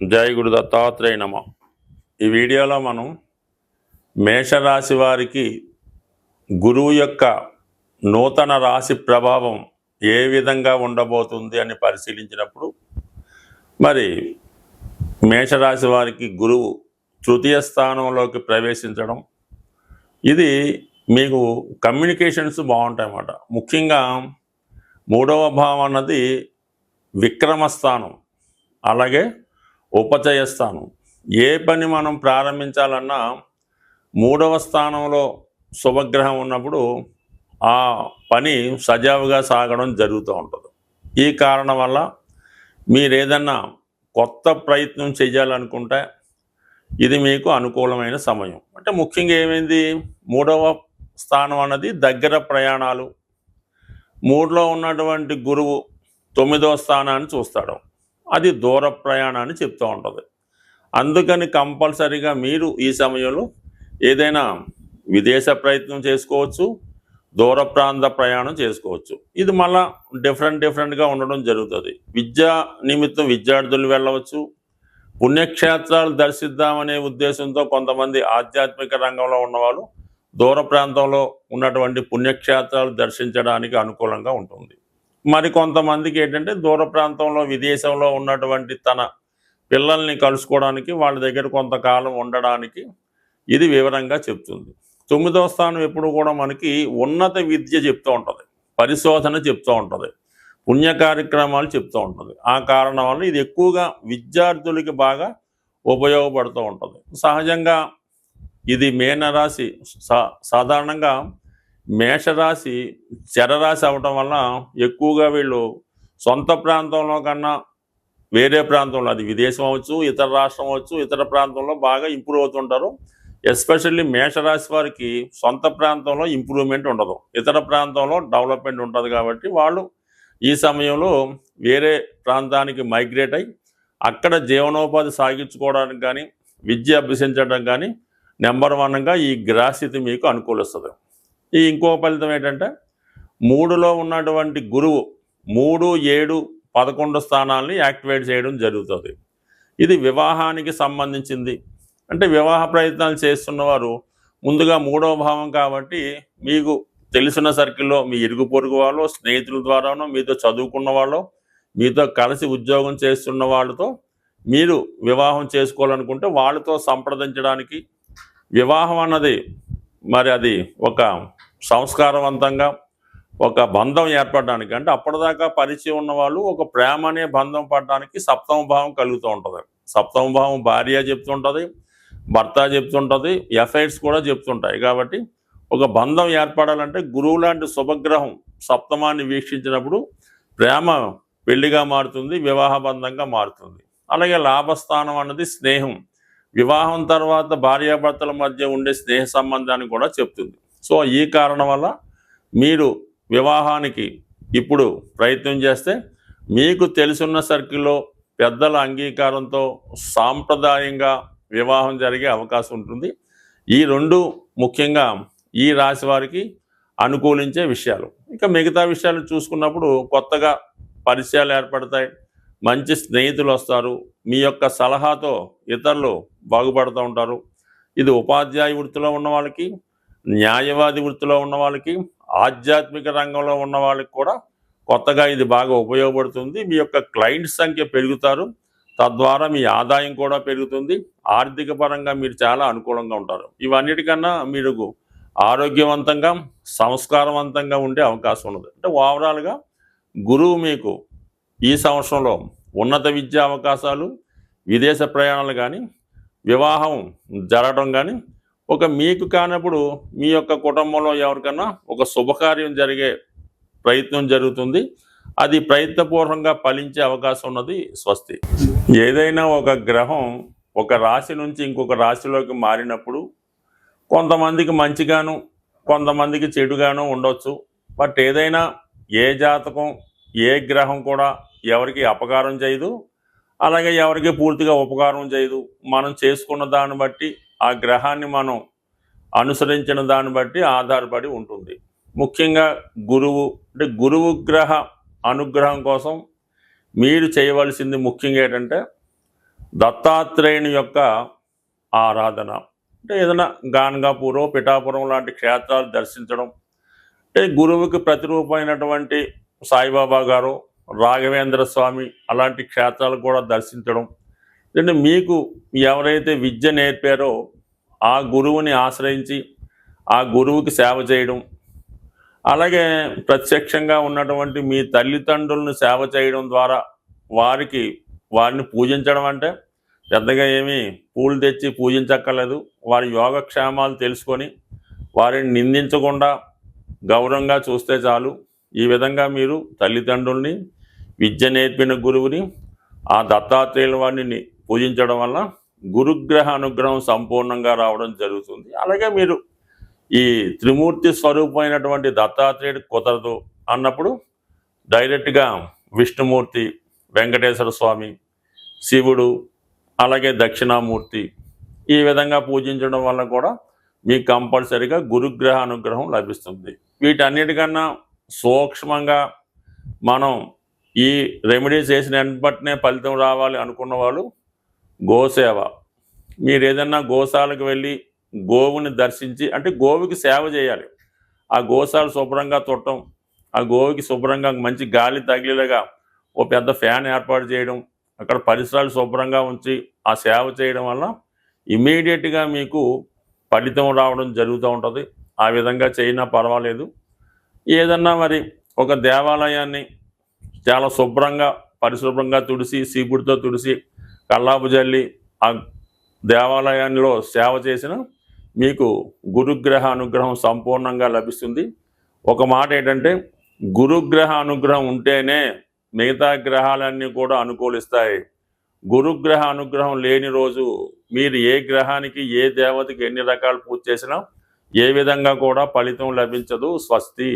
జయ గురు దత్తాత్రేయ నమ. ఈ వీడియోలో మనం మేషరాశి వారికి గురువు యొక్క నూతన రాశి ప్రభావం ఏ విధంగా ఉండబోతుంది అని పరిశీలించినప్పుడు మరి మేషరాశి వారికి గురువు తృతీయ స్థానంలోకి ప్రవేశించడం ఇది మీకు కమ్యూనికేషన్స్ బాగుంటాయి అన్నమాట. ముఖ్యంగా మూడవ భావం అన్నది విక్రమస్థానం అలాగే ఉపచయస్థానం ఏ పని మనం ప్రారంభించాలన్నా మూడవ స్థానంలో శుభగ్రహం ఉన్నప్పుడు ఆ పని సజావుగా సాగడం జరుగుతూ ఉంటుంది. ఈ కారణం వల్ల మీరు ఏదన్నా కొత్త ప్రయత్నం చేయాలనుకుంటే ఇది మీకు అనుకూలమైన సమయం. అంటే ముఖ్యంగా ఏమైంది? మూడవ స్థానం అన్నది దగ్గర ప్రయాణాలు. మూడులో ఉన్నటువంటి గురువు తొమ్మిదవ స్థానాన్ని చూస్తాడు. అది దూర ప్రయాణాన్ని చెప్తూ ఉంటుంది. అందుకని కంపల్సరీగా మీరు ఈ సమయంలో ఏదైనా విదేశ ప్రయత్నం చేసుకోవచ్చు దూర ప్రాంత ప్రయాణం చేసుకోవచ్చు. ఇది మళ్ళా డిఫరెంట్ డిఫరెంట్గా ఉండడం జరుగుతుంది. విద్యా నిమిత్తం విద్యార్థులు వెళ్ళవచ్చు. పుణ్యక్షేత్రాలు దర్శిద్దామనే ఉద్దేశంతో కొంతమంది ఆధ్యాత్మిక రంగంలో ఉన్నవాళ్ళు దూర ప్రాంతంలో ఉన్నటువంటి పుణ్యక్షేత్రాలు దర్శించడానికి అనుకూలంగా ఉంటుంది. మరి కొంతమందికి ఏంటంటే దూర ప్రాంతంలో విదేశంలో ఉన్నటువంటి తన పిల్లల్ని కలుసుకోవడానికి వాళ్ళ దగ్గర కొంతకాలం ఉండడానికి ఇది వివరంగా చెప్తుంది. తొమ్మిదవ స్థానం ఎప్పుడు కూడా మనకి ఉన్నత విద్య చెప్తూ ఉంటుంది. పరిశోధన చెప్తూ ఉంటుంది. పుణ్య కార్యక్రమాలు చెప్తూ ఉంటుంది. ఆ కారణం వల్ల ఇది ఎక్కువగా విద్యార్థులకి బాగా ఉపయోగపడుతూ ఉంటుంది. సహజంగా ఇది మేనరాశి సా సాధారణంగా మేషరాశి చరరాశి అవటం వల్ల ఎక్కువగా వీళ్ళు సొంత ప్రాంతంలో కన్నా వేరే ప్రాంతంలో అది విదేశం అవచ్చు ఇతర రాష్ట్రం అవచ్చు ఇతర ప్రాంతంలో బాగా ఇంప్రూవ్ అవుతుంటారు. ఎస్పెషల్లీ మేషరాశి వారికి సొంత ప్రాంతంలో ఇంప్రూవ్మెంట్ ఉండదు. ఇతర ప్రాంతంలో డెవలప్మెంట్ ఉంటుంది కాబట్టి వాళ్ళు ఈ సమయంలో వేరే ప్రాంతానికి మైగ్రేట్ అయ్యి అక్కడ జీవనోపాధి సాగించుకోవడానికి కానీ విద్య అభ్యసించడం కానీ నెంబర్ వన్గా ఈ గ్రాస్థితి మీకు అనుకూలిస్తుంది. ఈ ఇంకో ఫలితం ఏంటంటే మూడులో ఉన్నటువంటి గురువు మూడు ఏడు పదకొండు స్థానాల్ని యాక్టివేట్ చేయడం జరుగుతుంది. ఇది వివాహానికి సంబంధించింది. అంటే వివాహ ప్రయత్నాలు చేస్తున్నవారు ముందుగా మూడవ భావం కాబట్టి మీకు తెలిసిన సర్కిల్లో మీ ఇరుగు పొరుగు వాళ్ళు స్నేహితుల ద్వారానో మీతో చదువుకున్న వాళ్ళు మీతో కలిసి ఉద్యోగం చేస్తున్న వాళ్ళతో మీరు వివాహం చేసుకోవాలనుకుంటే వాళ్ళతో సంప్రదించడానికి వివాహం అన్నది మరి అది ఒక సంస్కారవంతంగా ఒక బంధం ఏర్పడడానికి అంటే అప్పటిదాకా పరిచయం ఉన్నవాళ్ళు ఒక ప్రేమ అనే బంధం పడడానికి సప్తమ భావం కలుగుతూ ఉంటుంది. సప్తమ భావం భార్య చెప్తుంటుంది భర్త చెప్తుంటుంది ఎఫైర్స్ కూడా చెప్తుంటాయి. కాబట్టి ఒక బంధం ఏర్పడాలంటే గురువు లాంటి శుభగ్రహం సప్తమాన్ని వీక్షించినప్పుడు ప్రేమ పెళ్ళిగా మారుతుంది వివాహ బంధంగా మారుతుంది. అలాగే లాభస్థానం అన్నది స్నేహం. వివాహం తర్వాత భార్యాభర్తల మధ్య ఉండే స్నేహ సంబంధాన్ని కూడా చెప్తుంది. సో ఈ కారణం వల్ల మీరు వివాహానికి ఇప్పుడు ప్రయత్నం చేస్తే మీకు తెలుసున్న సర్కిల్లో పెద్దల అంగీకారంతో సాంప్రదాయంగా వివాహం జరిగే అవకాశం ఉంటుంది. ఈ రెండు ముఖ్యంగా ఈ రాశి వారికి అనుకూలించే విషయాలు. ఇంకా మిగతా విషయాలు చూసుకున్నప్పుడు కొత్తగా పరిచయాలు ఏర్పడతాయి. మంచి స్నేహితులు వస్తారు. మీ యొక్క సలహాతో ఇతరులు బాగుపడుతూ ఉంటారు. ఇది ఉపాధ్యాయ వృత్తిలో ఉన్న వాళ్ళకి న్యాయవాది వృత్తిలో ఉన్న వాళ్ళకి ఆధ్యాత్మిక రంగంలో ఉన్న వాళ్ళకి కూడా కొత్తగా ఇది బాగా ఉపయోగపడుతుంది. మీ యొక్క క్లయింట్ సంఖ్య పెరుగుతారు. తద్వారా మీ ఆదాయం కూడా పెరుగుతుంది. ఆర్థిక పరంగా మీరు చాలా అనుకూలంగా ఉంటారు. ఇవన్నిటికన్నా మీరు ఆరోగ్యవంతంగా సంస్కారవంతంగా ఉండే అవకాశం ఉన్నది. అంటే ఓవరాల్గా గురువు మీకు ఈ సంవత్సరంలో ఉన్నత విద్యా అవకాశాలు విదేశ ప్రయాణాలు కానీ వివాహం జరగడం కానీ ఒక మీకు కానప్పుడు మీ యొక్క కుటుంబంలో ఎవరికన్నా ఒక శుభకార్యం జరిగే ప్రయత్నం జరుగుతుంది. అది ప్రయత్నపూర్వకంగా ఫలించే అవకాశం ఉన్నది స్వస్తి. ఏదైనా ఒక గ్రహం ఒక రాశి నుంచి ఇంకొక రాశిలోకి మారినప్పుడు కొంతమందికి మంచిగాను కొంతమందికి చెడుగాను ఉండొచ్చు. బట్ ఏదైనా ఏ జాతకం ఏ గ్రహం కూడా ఎవరికి అపకారం చేయదు అలాగే ఎవరికి పూర్తిగా ఉపకారం చేయదు. మనం చేసుకున్న దాన్ని బట్టి ఆ గ్రహాన్ని మనం అనుసరించిన దాన్ని బట్టి ఆధారపడి ఉంటుంది. ముఖ్యంగా గురువు అంటే గురువు గ్రహ అనుగ్రహం కోసం మీరు చేయవలసింది ముఖ్యంగా ఏంటంటే దత్తాత్రేయుని యొక్క ఆరాధన. అంటే ఏదైనా గాన్గాపూరో పిఠాపురం లాంటి క్షేత్రాలు దర్శించడం. అంటే గురువుకి ప్రతిరూపమైనటువంటి సాయిబాబా గారు రాఘవేంద్ర స్వామి అలాంటి క్షేత్రాలు కూడా దర్శించడం. అంటే మీకు ఎవరైతే విద్య నేర్పారో ఆ గురువుని ఆశ్రయించి ఆ గురువుకి సేవ చేయడం. అలాగే ప్రత్యక్షంగా ఉన్నటువంటి మీ తల్లిదండ్రులను సేవ చేయడం ద్వారా వారికి వారిని పూజించడం అంటే పెద్దగా ఏమీ పూలు తెచ్చి పూజించక్కర్లేదు. వారి యోగక్షేమాలు తెలుసుకొని వారిని నిందించకుండా గౌరవంగా చూస్తే చాలు. ఈ విధంగా మీరు తల్లిదండ్రుల్ని విద్య నేర్పిన గురువుని ఆ దత్తాత్రేయుల వారిని పూజించడం వల్ల గురుగ్రహ అనుగ్రహం సంపూర్ణంగా రావడం జరుగుతుంది. అలాగే మీరు ఈ త్రిమూర్తి స్వరూపమైనటువంటి దత్తాత్రేయుడు కుదరదు అన్నప్పుడు డైరెక్ట్గా విష్ణుమూర్తి వెంకటేశ్వర స్వామి శివుడు అలాగే దక్షిణామూర్తి ఈ విధంగా పూజించడం వల్ల కూడా మీకు కంపల్సరిగా గురుగ్రహ అనుగ్రహం లభిస్తుంది. వీటన్నిటికన్నా సూక్ష్మంగా మనం ఈ రెమెడీస్ చేసిన వెంటనే ఫలితం రావాలి అనుకున్న వాళ్ళు గోసేవ. మీరు ఏదన్నా గోశాలకు వెళ్ళి గోవుని దర్శించి అంటే గోవుకి సేవ చేయాలి. ఆ గోశాల శుభ్రంగా తుట్టడం ఆ గోవుకి శుభ్రంగా మంచి గాలి తగిలేలాగా ఓ పెద్ద ఫ్యాన్ ఏర్పాటు చేయడం అక్కడ పరిసరాలు శుభ్రంగా ఉంచి ఆ సేవ చేయడం వల్ల ఇమీడియట్గా మీకు ఫలితం రావడం జరుగుతూ ఉంటుంది. ఆ విధంగా చేయినా పర్వాలేదు. ఏదన్నా మరి ఒక దేవాలయాన్ని చాలా శుభ్రంగా పరిశుభ్రంగా తుడిసి సీపుడితో తుడిసి కల్లాపు జల్లి ఆ దేవాలయంలో సేవ చేసిన మీకు గురుగ్రహ అనుగ్రహం సంపూర్ణంగా లభిస్తుంది. ఒక మాట ఏంటంటే గురుగ్రహ అనుగ్రహం ఉంటేనే మిగతా గ్రహాలన్నీ కూడా అనుకూలిస్తాయి. గురుగ్రహ అనుగ్రహం లేని రోజు మీరు ఏ గ్రహానికి ఏ దేవతకి ఎన్ని రకాలు పూజ చేసినా ఏ విధంగా కూడా ఫలితం లభించదు స్వస్తి.